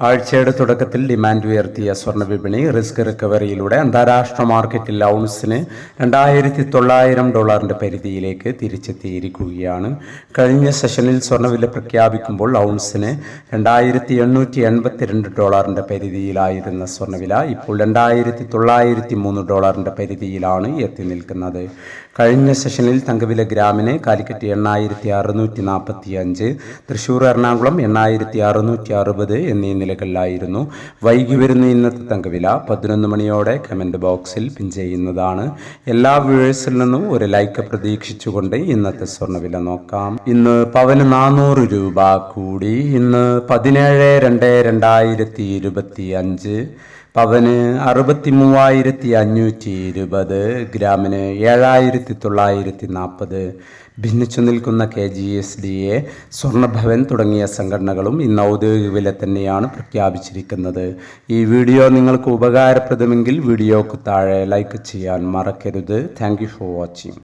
ആഴ്ചയുടെ തുടക്കത്തിൽ ഡിമാൻഡ് ഉയർത്തിയ സ്വർണ വിപണി റിസ്ക് റിക്കവറിയിലൂടെ അന്താരാഷ്ട്ര മാർക്കറ്റിൽ ഔൺസിന് രണ്ടായിരത്തി തൊള്ളായിരം ഡോളറിന്റെ പരിധിയിലേക്ക് തിരിച്ചെത്തിയിരിക്കുകയാണ്. കഴിഞ്ഞ സെഷനിൽ സ്വർണവില പ്രഖ്യാപിക്കുമ്പോൾ ഔൺസിന് രണ്ടായിരത്തി എണ്ണൂറ്റി എൺപത്തിരണ്ട് ഡോളറിന്റെ പരിധിയിലായിരുന്ന സ്വർണവില ഇപ്പോൾ രണ്ടായിരത്തി തൊള്ളായിരത്തി മൂന്ന് ഡോളറിന്റെ പരിധിയിലാണ് എത്തി നിൽക്കുന്നത്. കഴിഞ്ഞ സെഷനിൽ തങ്കവില ഗ്രാമിന് കാലിക്കറ്റ് എണ്ണായിരത്തി അറുന്നൂറ്റി നാൽപ്പത്തി അഞ്ച് തൃശ്ശൂർ എറണാകുളം എണ്ണായിരത്തി അറുന്നൂറ്റി അറുപത് എന്നീ നിലകളിലായിരുന്നു വൈകി വരുന്ന ഇന്നത്തെ തങ്കവില പതിനൊന്ന് മണിയോടെ കമന്റ് ബോക്സിൽ പിൻ ചെയ്യുന്നതാണ്. എല്ലാ വ്യൂവേഴ്സിൽ നിന്നും ഒരു ലൈക്ക് പ്രതീക്ഷിച്ചുകൊണ്ട് ഇന്നത്തെ സ്വർണവില നോക്കാം. ഇന്ന് പവന് നാനൂറ് രൂപ കൂടി. ഇന്ന് പതിനേഴ് രണ്ട് രണ്ടായിരത്തി ഇരുപത്തി അഞ്ച് പവന് അറുപത്തി മൂവായിരത്തി അഞ്ഞൂറ്റി ഇരുപത് ഗ്രാമിന് ഏഴായിരത്തി തൊള്ളായിരത്തി നാൽപ്പത് ഭിന്നിച്ചു നിൽക്കുന്ന K G S D A സ്വർണഭവൻ തുടങ്ങിയ സംഘടനകളും ഇന്ന് ഔദ്യോഗിക വില തന്നെയാണ് പ്രഖ്യാപിച്ചിരിക്കുന്നത്. ഈ വീഡിയോ നിങ്ങൾക്ക് ഉപകാരപ്രദമെങ്കിൽ വീഡിയോക്ക് താഴെ ലൈക്ക് ചെയ്യാൻ മറക്കരുത്. Thank for watching